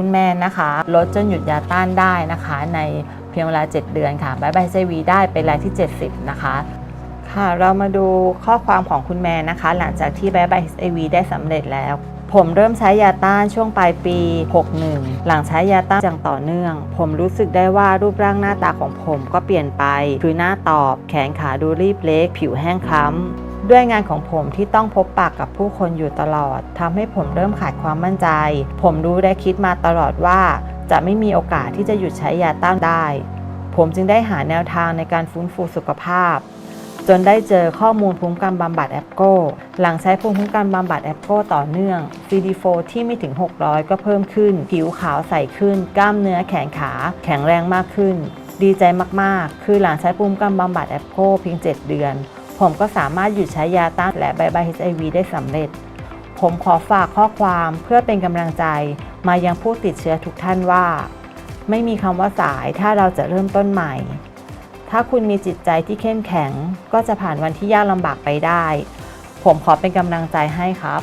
คุณแม่นะคะลดจนหยุดยาต้านได้นะคะ ในเพียงเวลา 7 เดือนค่ะบายบายเซวีได้เป็นรายที่ 70 นะคะค่ะเรามาดูข้อความของคุณแม่นะคะ หลังจากที่บายบายเอวีได้สำเร็จแล้ว ผมเริ่มใช้ยาต้านช่วงปลายปี 61 หลังใช้ยาต้านอย่างต่อเนื่อง ผมรู้สึกได้ว่ารูปร่างหน้าตาของผมก็เปลี่ยนไปคือหน้าตอบ แขนขาดูรีบเล็ก ผิวแห้งคล้ำ ด้วยงานของผมที่ต้องพบปากกับผู้คนอยู่ตลอดทำให้ผมเริ่มขาดความมั่นใจ ผมรู้และคิดมาตลอดว่า จะไม่มีโอกาสที่จะหยุดใช้ยาต้านได้ ผมจึงได้หาแนวทางในการฟื้นฟูสุขภาพ จนได้เจอข้อมูลภูมิคุ้มกันบำบัดแอปโก้ หลังใช้ภูมิคุ้มกันบำบัดแอปโก้ต่อเนื่อง CD4 ที่ไม่ถึง 600 ก็เพิ่มขึ้น ผิวขาวใสขึ้น กล้ามเนื้อแขนขา แข็งแรงมากขึ้น ดีใจมากๆ คือหลังใช้ภูมิคุ้มกันบำบัดแอปโก้เพียง 7 เดือน ผมก็สามารถหยุดใช้ยาต้านและใบใบ HIV ได้สำเร็จ ผมขอฝากข้อความเพื่อเป็นกำลังใจมายังผู้ติดเชื้อทุกท่านว่า ไม่มีคำว่าสายถ้าเราจะเริ่มต้นใหม่ ถ้าคุณมีจิตใจที่เข้มแข็ง ก็จะผ่านวันที่ยากลำบากไปได้ ผมขอเป็นกำลังใจให้ครับ